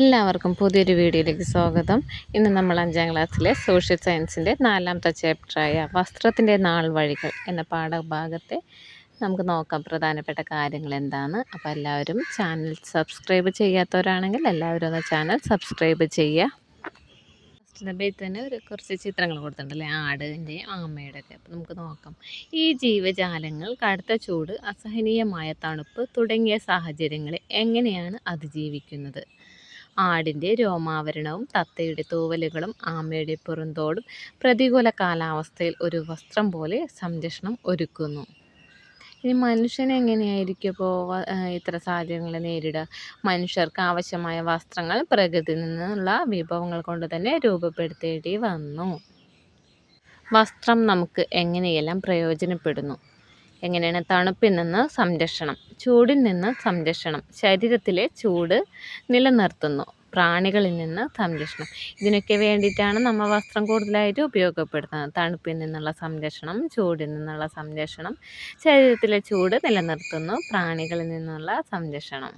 എല്ലാവർക്കും പുതിയൊരു വീഡിയോയിലേക്ക് സ്വാഗതം. ഇന്ന് നമ്മൾ അഞ്ചാം ക്ലാസ്സിലെ സോഷ്യൽ സയൻസിന്റെ നാലാമത്തെ ചാപ്റ്ററായ വസ്ത്രത്തിന്റെ നാൾ വഴികൾ എന്ന പാഠഭാഗത്തെ നമുക്ക് നോക്കാം. പ്രധാനപ്പെട്ട കാര്യങ്ങൾ എന്താണ്? അപ്പോൾ എല്ലാവരും ചാനൽ സബ്സ്ക്രൈബ് ചെയ്യാത്തവരാണെങ്കിൽ എല്ലാവരും ഒന്ന് ചാനൽ സബ്സ്ക്രൈബ് ചെയ്യുക. ബേത്ത് തന്നെ ഒരു കുറച്ച് ചിത്രങ്ങൾ കൊടുത്തിട്ടുണ്ടല്ലേ ആടിന്റെയും ആമയുടെ ഒക്കെ അപ്പോൾ നമുക്ക് നോക്കാം. ഈ ജീവജാലങ്ങൾ കടുത്ത ചൂട് അസഹനീയമായ തണുപ്പ് തുടങ്ങിയ സാഹചര്യങ്ങളെ എങ്ങനെയാണ് അതിജീവിക്കുന്നത്? ആടിന്റെ രോമാവരണവും തത്തയുടെ തൂവലുകളും ആമയുടെ പുറന്തോടും പ്രതികൂല കാലാവസ്ഥയിൽ ഒരു വസ്ത്രം പോലെ സംരക്ഷണം ഒരുക്കുന്നു. ഇനി മനുഷ്യൻ എങ്ങനെയായിരിക്കും ഇപ്പോൾ ഇത്ര സാഹചര്യങ്ങൾ നേരിടുക? മനുഷ്യർക്ക് ആവശ്യമായ വസ്ത്രങ്ങൾ പ്രകൃതിയിൽ നിന്നുള്ള വിഭവങ്ങൾ കൊണ്ട് തന്നെ രൂപപ്പെടുത്തേണ്ടി വന്നു. വസ്ത്രം നമുക്ക് എങ്ങനെയെല്ലാം പ്രയോജനപ്പെടുന്നു? എങ്ങനെയാണ് തണുപ്പിൽ നിന്ന് സംരക്ഷണം ചൂടിൽ നിന്ന് സംരക്ഷണം ശരീരത്തിലെ ചൂട് നിലനിർത്തുന്നു പ്രാണികളിൽ നിന്ന് സംരക്ഷണം. ഇതിനൊക്കെ വേണ്ടിയിട്ടാണ് നമ്മൾ വസ്ത്രം കൂടുതലായിട്ട് ഉപയോഗപ്പെടുത്തുന്നത്. തണുപ്പിൽ നിന്നുള്ള സംരക്ഷണം ചൂടിൽ നിന്നുള്ള സംരക്ഷണം ശരീരത്തിലെ ചൂട് നിലനിർത്തുന്നു പ്രാണികളിൽ നിന്നുള്ള സംരക്ഷണം.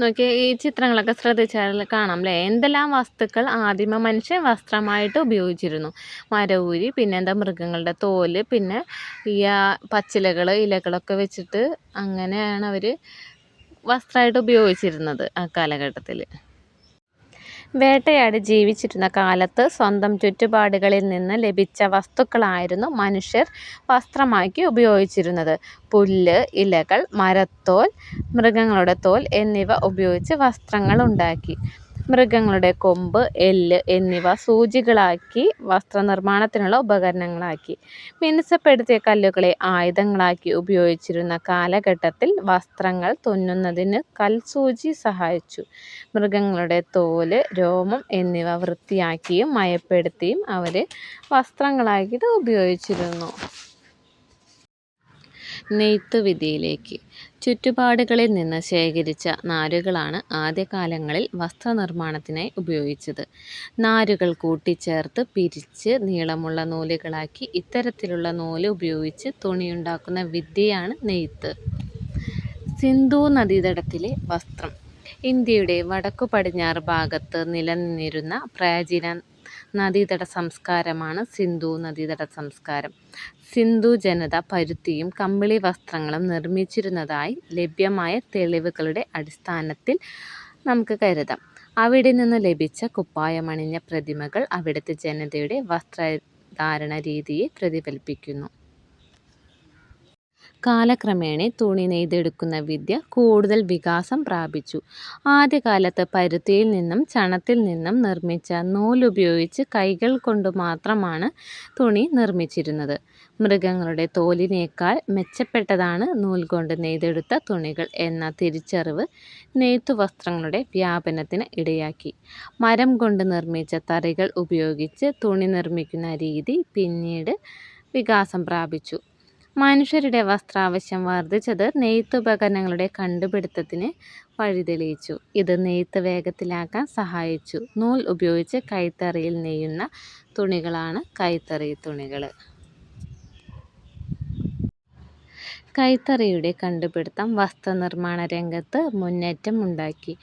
നോക്കി ഈ ചിത്രങ്ങളൊക്കെ ശ്രദ്ധിച്ചാൽ കാണാം അല്ലേ എന്തെല്ലാം വസ്തുക്കൾ ആദിമ മനുഷ്യൻ വസ്ത്രമായിട്ട് ഉപയോഗിച്ചിരുന്നു? മരവൂരി പിന്നെ എന്താ മൃഗങ്ങളുടെ തോൽ പിന്നെ ഈ പച്ചിലകൾ ഇലകളൊക്കെ വെച്ചിട്ട് അങ്ങനെയാണ് അവർ വസ്ത്രമായിട്ട് ഉപയോഗിച്ചിരുന്നത് ആ കാലഘട്ടത്തിൽ വേട്ടയാടി ജീവിച്ചിരുന്ന കാലത്ത് സ്വന്തം ചുറ്റുപാടുകളിൽ നിന്ന് ലഭിച്ച വസ്തുക്കളായിരുന്നു മനുഷ്യർ വസ്ത്രമാക്കി ഉപയോഗിച്ചിരുന്നത്. പുല്ല് ഇലകൾ മരത്തോൽ മൃഗങ്ങളുടെ തോൽ എന്നിവ ഉപയോഗിച്ച് വസ്ത്രങ്ങൾ ഉണ്ടാക്കി. മൃഗങ്ങളുടെ കൊമ്പ് എല്ല് എന്നിവ സൂചികളാക്കി വസ്ത്രനിർമ്മാണത്തിനുള്ള ഉപകരണങ്ങളാക്കി മിനുസപ്പെടുത്തിയ കല്ലുകളെ ആയുധങ്ങളാക്കി ഉപയോഗിച്ചിരുന്ന കാലഘട്ടത്തിൽ വസ്ത്രങ്ങൾ തുന്നുന്നതിന് കൽസൂചി സഹായിച്ചു. മൃഗങ്ങളുടെ തോൽ രോമം എന്നിവ വൃത്തിയാക്കിയും മയപ്പെടുത്തിയും അവർ വസ്ത്രങ്ങളാക്കിയിട്ട് ഉപയോഗിച്ചിരുന്നു. നെയ്ത്ത് വിദ്യയിലേക്ക് ചുറ്റുപാടുകളിൽ നിന്ന് ശേഖരിച്ച നാരുകളാണ് ആദ്യകാലങ്ങളിൽ വസ്ത്രനിർമ്മാണത്തിനായി ഉപയോഗിച്ചത്. നാരുകൾ കൂട്ടിച്ചേർത്ത് പിരിച്ച് നീളമുള്ള നൂലുകളാക്കി ഇത്തരത്തിലുള്ള നൂൽ ഉപയോഗിച്ച് തുണിയുണ്ടാക്കുന്ന വിദ്യയാണ് നെയ്ത്ത്. സിന്ധു നദീതടത്തിലെ വസ്ത്രം. ഇന്ത്യയുടെ വടക്കു പടിഞ്ഞാറ് ഭാഗത്ത് നിലനിന്നിരുന്ന പ്രാചീന നദീതട സംസ്കാരമാണ് സിന്ധു നദീതട സംസ്കാരം. സിന്ധു ജനത പരുത്തിയും കമ്പിളി വസ്ത്രങ്ങളും നിർമ്മിച്ചിരുന്നതായി ലഭ്യമായ തെളിവുകളുടെ അടിസ്ഥാനത്തിൽ നമുക്ക് കരുതാം. അവിടെ നിന്ന് ലഭിച്ച കുപ്പായമണിഞ്ഞ പ്രതിമകൾ അവിടുത്തെ ജനതയുടെ വസ്ത്രധാരണ രീതിയെ പ്രതിഫലിപ്പിക്കുന്നു. കാലക്രമേണ തുണി നെയ്തെടുക്കുന്ന വിദ്യ കൂടുതൽ വികാസം പ്രാപിച്ചു. ആദ്യകാലത്ത് പരുത്തിയിൽ നിന്നും ചണത്തിൽ നിന്നും നിർമ്മിച്ച നൂലുപയോഗിച്ച് കൈകൾ കൊണ്ട് മാത്രമാണ് തുണി നിർമ്മിച്ചിരുന്നത്. മൃഗങ്ങളുടെ തോലിനേക്കാൾ മെച്ചപ്പെട്ടതാണ് നൂൽ കൊണ്ട് നെയ്തെടുത്ത തുണികൾ എന്ന തിരിച്ചറിവ് നെയ്ത്തു വസ്ത്രങ്ങളുടെ വ്യാപനത്തിന് ഇടയാക്കി. മരം കൊണ്ട് നിർമ്മിച്ച തറികൾ ഉപയോഗിച്ച് തുണി നിർമ്മിക്കുന്ന രീതി പിന്നീട് വികാസം പ്രാപിച്ചു. മനുഷ്യരുടെ വസ്ത്രാവശ്യം വർദ്ധിച്ചത് നെയ്ത്തുപകരണങ്ങളുടെ കണ്ടുപിടുത്തത്തിന് വഴിതെളിയിച്ചു. ഇത് നെയ്ത്ത് വേഗത്തിലാക്കാൻ സഹായിച്ചു. നൂൽ ഉപയോഗിച്ച് കൈത്തറിയിൽ നെയ്യുന്ന തുണികളാണ് കൈത്തറി തുണികൾ. കൈത്തറിയുടെ കണ്ടുപിടുത്തം വസ്ത്രനിർമ്മാണ രംഗത്ത് മുന്നേറ്റം ഉണ്ടാക്കി.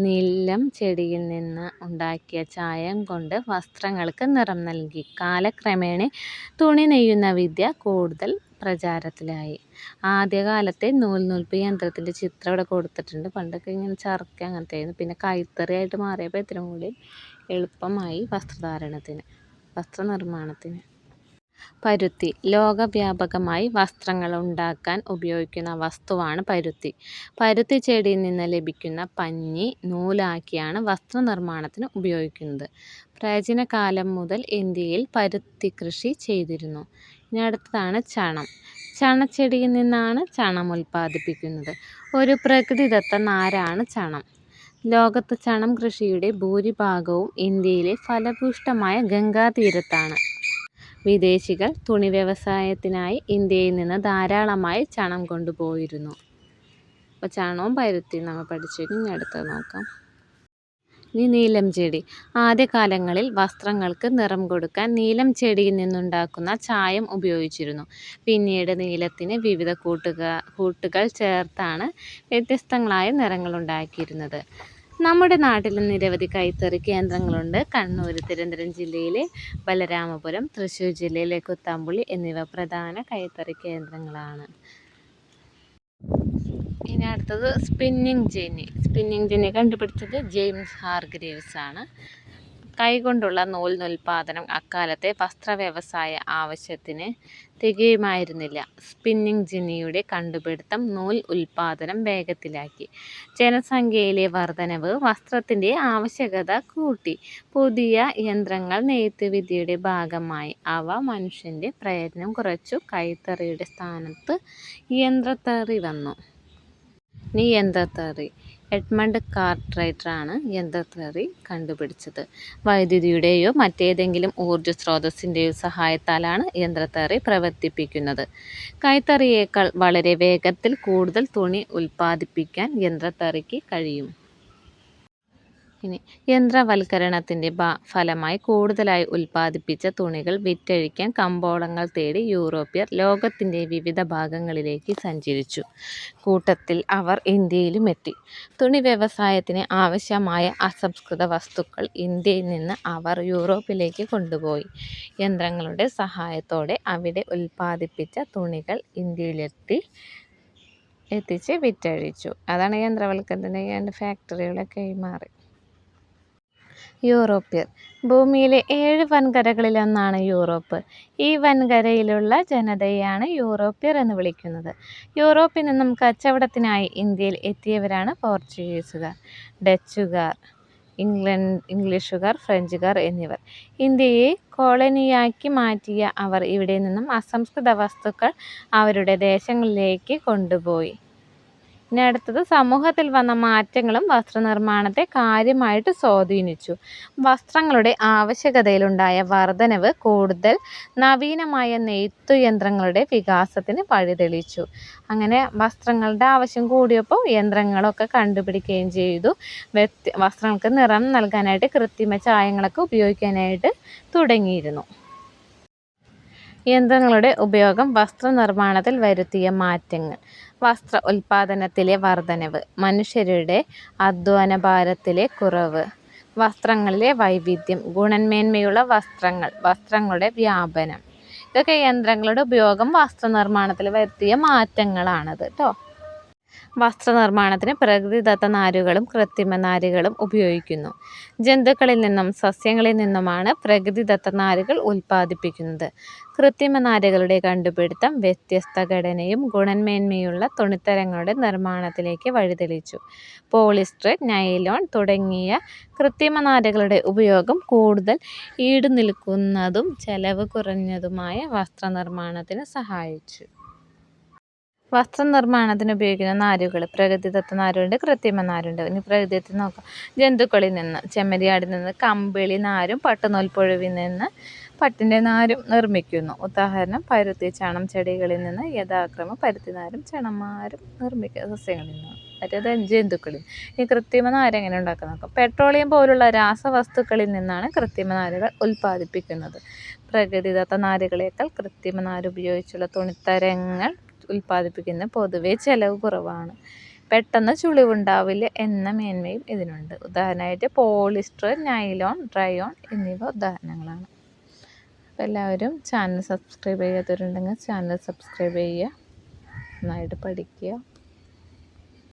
നീലം ചെടിയിൽ നിന്ന് ഉണ്ടാക്കിയ ചായം കൊണ്ട് വസ്ത്രങ്ങൾക്ക് നിറം നൽകി. കാലക്രമേണ തുണി നെയ്യുന്ന വിദ്യ കൂടുതൽ പ്രചാരത്തിലായി. ആദ്യകാലത്തെ നൂൽനൂൽപ്പ് യന്ത്രത്തിന്റെ ചിത്രം ഇവിടെ കൊടുത്തിട്ടുണ്ട്. പണ്ടൊക്കെ ഇങ്ങനെ ചർക്ക അങ്ങനത്തെ ആയിരുന്നു പിന്നെ കൈത്തറിയായിട്ട് മാറിയപ്പോൾ ഇത്തിരി കൂടി എളുപ്പമായി വസ്ത്രധാരണത്തിന് വസ്ത്രനിർമ്മാണത്തിന്. പരുത്തി ലോകവ്യാപകമായി വസ്ത്രങ്ങൾ ഉണ്ടാക്കാൻ ഉപയോഗിക്കുന്ന വസ്തുവാണ് പരുത്തി. പരുത്തി ചെടിയിൽ നിന്ന് ലഭിക്കുന്ന പഞ്ഞി നൂലാക്കിയാണ് വസ്ത്രനിർമ്മാണത്തിന് ഉപയോഗിക്കുന്നത്. പ്രാചീന കാലം മുതൽ ഇന്ത്യയിൽ പരുത്തി കൃഷി ചെയ്തിരുന്നു. ഇനി അടുത്തതാണ് ചണം. ചണച്ചെടിയിൽ നിന്നാണ് ചണം ഉൽപ്പാദിപ്പിക്കുന്നത്. ഒരു പ്രകൃതിദത്ത നാരാണ് ചണം. ലോകത്ത് ചണം കൃഷിയുടെ ഭൂരിഭാഗവും ഇന്ത്യയിലെ ഫലഭൂഷ്ടമായ ഗംഗാതീരത്താണ്. വിദേശികൾ തുണി വ്യവസായത്തിനായി ഇന്ത്യയിൽ നിന്ന് ധാരാളമായി ചണം കൊണ്ടുപോയിരുന്നു. അപ്പോൾ ചണവും പരുത്തിയും നമ്മൾ പഠിച്ചു. ഇനി അടുത്തത് നോക്കാം. ഇനി നീലം ചെടി. ആദ്യകാലങ്ങളിൽ വസ്ത്രങ്ങൾക്ക് നിറം കൊടുക്കാൻ നീലം ചെടിയിൽ നിന്നുണ്ടാക്കുന്ന ചായം ഉപയോഗിച്ചിരുന്നു. പിന്നീട് നീലത്തിന് വിവിധ കൂട്ടുക കൂട്ടുകൾ ചേർത്താണ് വ്യത്യസ്തങ്ങളായ നിറങ്ങൾ ഉണ്ടാക്കിയിരുന്നത്. നമ്മുടെ നാട്ടിൽ നിരവധി കൈത്തറി കേന്ദ്രങ്ങളുണ്ട് കണ്ണൂർ തിരുവനന്തപുരം ജില്ലയിലെ ബലരാമപുരം തൃശ്ശൂർ ജില്ലയിലെ കുത്താമ്പുള്ളി എന്നിവ പ്രധാന കൈത്തറി കേന്ദ്രങ്ങളാണ് ഇനി അടുത്തത് സ്പിന്നിങ് ജെന്നി സ്പിന്നിങ് ജെന്നി കണ്ടുപിടിച്ചത് ജെയിംസ് ഹാർഗ്രീവ്സ് ആണ് കൈകൊണ്ടുള്ള നൂൽ നുൽപാദനം അക്കാലത്തെ വസ്ത്ര വ്യവസായ ആവശ്യത്തിന് തികയുമായിരുന്നില്ല. സ്പിന്നിങ് ജിനിയുടെ കണ്ടുപിടുത്തം നൂൽ ഉൽപാദനം വേഗത്തിലാക്കി. ജനസംഖ്യയിലെ വർധനവ് വസ്ത്രത്തിന്റെ ആവശ്യകത കൂട്ടി. പുതിയ യന്ത്രങ്ങൾ നെയ്ത്തുവിദ്യയുടെ ഭാഗമായി. അവ മനുഷ്യന്റെ പ്രയത്നം കുറച്ചു. കൈത്തറിയുടെ സ്ഥാനത്ത് യന്ത്രത്തറി വന്നു. ഇനി യന്ത്രത്തറി എഡ്മണ്ട് കാർട്ട്റൈറ്ററാണ് യന്ത്രത്തറി കണ്ടുപിടിച്ചത്. വൈദ്യുതിയുടെയോ മറ്റേതെങ്കിലും ഊർജസ്രോതസ്സിന്റെയോ സഹായത്താലാണ് യന്ത്രത്തറി പ്രവർത്തിപ്പിക്കുന്നത്. കൈത്തറിയേക്കാൾ വളരെ വേഗത്തിൽ കൂടുതൽ തുണി ഉൽപാദിപ്പിക്കാൻ യന്ത്രത്തറിക്ക് കഴിയും. ഇനി യന്ത്രവൽക്കരണത്തിന്റെ ഫലമായി കൂടുതലായി ഉൽപ്പാദിപ്പിച്ച തുണികൾ വിറ്റഴിക്കാൻ കമ്പോളങ്ങൾ തേടി യൂറോപ്യർ ലോകത്തിന്റെ വിവിധ ഭാഗങ്ങളിലേക്ക് സഞ്ചരിച്ചു. കൂട്ടത്തിൽ അവർ ഇന്ത്യയിലും എത്തി തുണി വ്യവസായത്തിന് ആവശ്യമായ അസംസ്കൃത വസ്തുക്കൾ ഇന്ത്യയിൽ നിന്ന് അവർ യൂറോപ്പിലേക്ക് കൊണ്ടുപോയി. യന്ത്രങ്ങളുടെ സഹായത്തോടെ അവിടെ ഉൽപ്പാദിപ്പിച്ച തുണികൾ ഇന്ത്യയിലെത്തി എത്തിച്ച് വിറ്റഴിച്ചു. അതാണ് യന്ത്രവൽക്കരണത്തിന്റെ ഫാക്ടറികളൊക്കെയായി മാറി. യൂറോപ്യർ ഭൂമിയിലെ ഏഴ് വൻകരകളിലൊന്നാണ് യൂറോപ്പ്. ഈ വൻകരയിലുള്ള ജനതയെയാണ് യൂറോപ്യർ എന്ന് വിളിക്കുന്നത്. യൂറോപ്പിൽ നിന്നും കച്ചവടത്തിനായി ഇന്ത്യയിൽ എത്തിയവരാണ് പോർച്ചുഗീസുകാർ, ഡച്ചുകാർ, ഇംഗ്ലണ്ട് ഇംഗ്ലീഷുകാർ, ഫ്രഞ്ചുകാർ എന്നിവർ. ഇന്ത്യയെ കോളനിയാക്കി മാറ്റിയ അവർ ഇവിടെ നിന്നും അസംസ്കൃത വസ്തുക്കൾ അവരുടെ ദേശങ്ങളിലേക്ക് കൊണ്ടുപോയി. ഇനി അടുത്തത് സമൂഹത്തിൽ വന്ന മാറ്റങ്ങളും വസ്ത്രനിർമ്മാണത്തെ കാര്യമായിട്ട് സ്വാധീനിച്ചു. വസ്ത്രങ്ങളുടെ ആവശ്യകതയിലുണ്ടായ വർധനവ് കൂടുതൽ നവീനമായ നെയ്ത്തു യന്ത്രങ്ങളുടെ വികാസത്തിന് വഴിതെളിച്ചു. അങ്ങനെ വസ്ത്രങ്ങളുടെ ആവശ്യം കൂടിയപ്പോൾ യന്ത്രങ്ങളൊക്കെ കണ്ടുപിടിക്കുകയും ചെയ്തു. വസ്ത്രങ്ങൾക്ക് നിറം നൽകാനായിട്ട് കൃത്രിമ ചായങ്ങളൊക്കെ ഉപയോഗിക്കാനായിട്ട് തുടങ്ങിയിരുന്നു. യന്ത്രങ്ങളുടെ ഉപയോഗം വസ്ത്രനിർമ്മാണത്തിൽ വരുത്തിയ മാറ്റങ്ങൾ. വസ്ത്ര ഉൽപാദനത്തിലെ വർധനവ്. മനുഷ്യരുടെ അധ്വാനഭാരത്തിലെ കുറവ്. വസ്ത്രങ്ങളിലെ വൈവിധ്യം. ഗുണമേന്മയുള്ള വസ്ത്രങ്ങൾ. വസ്ത്രങ്ങളുടെ വ്യാപനം. ഇതൊക്കെ യന്ത്രങ്ങളുടെ ഉപയോഗം വസ്ത്രനിർമ്മാണത്തിൽ വരുത്തിയ മാറ്റങ്ങളാണത് ട്ടോ. വസ്ത്രനിർമ്മാണത്തിന് പ്രകൃതിദത്ത നാരുകളും കൃത്രിമ നാരുകളും ഉപയോഗിക്കുന്നു. ജന്തുക്കളിൽ നിന്നും സസ്യങ്ങളിൽ നിന്നുമാണ് പ്രകൃതിദത്ത നാരുകൾ ഉൽപ്പാദിപ്പിക്കുന്നത് കൃത്രിമ നാരുകളുടെ കണ്ടുപിടുത്തം വ്യത്യസ്ത ഘടനയും ഗുണമേന്മയുമുള്ള തുണിത്തരങ്ങളുടെ നിർമ്മാണത്തിലേക്ക് വഴിതെളിച്ചു. പോളിസ്റ്റർ, നൈലോൺ തുടങ്ങിയ കൃത്രിമ നാരുകളുടെ ഉപയോഗം കൂടുതൽ ഈടുനിൽക്കുന്നതും ചെലവ് കുറഞ്ഞതുമായ വസ്ത്രനിർമ്മാണത്തിന് സഹായിച്ചു. വസ്ത്രനിർമ്മാണത്തിന് ഉപയോഗിക്കുന്ന നാരുകൾ. പ്രകൃതിദത്ത നാരുണ്ട്, കൃത്രിമ നാരുണ്ട് ഇനി പ്രകൃതിദത്ത നോക്കാം. ജന്തുക്കളിൽ നിന്ന്. ചെമ്മരിയാടിൽ നിന്ന് കമ്പിളി നാരും പട്ടുനൂൽപ്പുഴുവിൽ നിന്ന് പട്ടിന്റെ നാരും നിർമ്മിക്കുന്നു. ഉദാഹരണം പരുത്തി, ചണം ചെടികളിൽ നിന്ന് യഥാക്രമം പരുത്തി നാരും ചണന്മാരും നിർമ്മിക്കുക സസ്യങ്ങളിൽ നിന്ന്. മറ്റേത് ജന്തുക്കളിൽ. ഈ കൃത്രിമ നാര് എങ്ങനെ ഉണ്ടാക്കാൻ നോക്കാം. പെട്രോളിയം പോലുള്ള രാസവസ്തുക്കളിൽ നിന്നാണ് കൃത്രിമ നാരുകൾ ഉൽപ്പാദിപ്പിക്കുന്നത് പ്രകൃതിദത്ത നാരുകളേക്കാൾ കൃത്രിമ നാരുപയോഗിച്ചുള്ള തുണിത്തരങ്ങൾ ഉൽപാദിപ്പിക്കുന്നതിന് പൊതുവെ ചിലവ് കുറവാണ്. പെട്ടെന്ന് ചുളിവുണ്ടാവില്ല എന്ന മേന്മയും ഇതിനുണ്ട്. ഉദാഹരണമായിട്ട് പോളിസ്റ്റർ, നൈലോൺ, ഡ്രയോൺ എന്നിവ ഉദാഹരണങ്ങളാണ്. അപ്പോൾ എല്ലാവരും ചാനൽ സബ്സ്ക്രൈബ് ചെയ്യാത്തവരുണ്ടെങ്കിൽ ചാനൽ സബ്സ്ക്രൈബ് ചെയ്യുക. നന്നായിട്ട് പഠിക്കുക.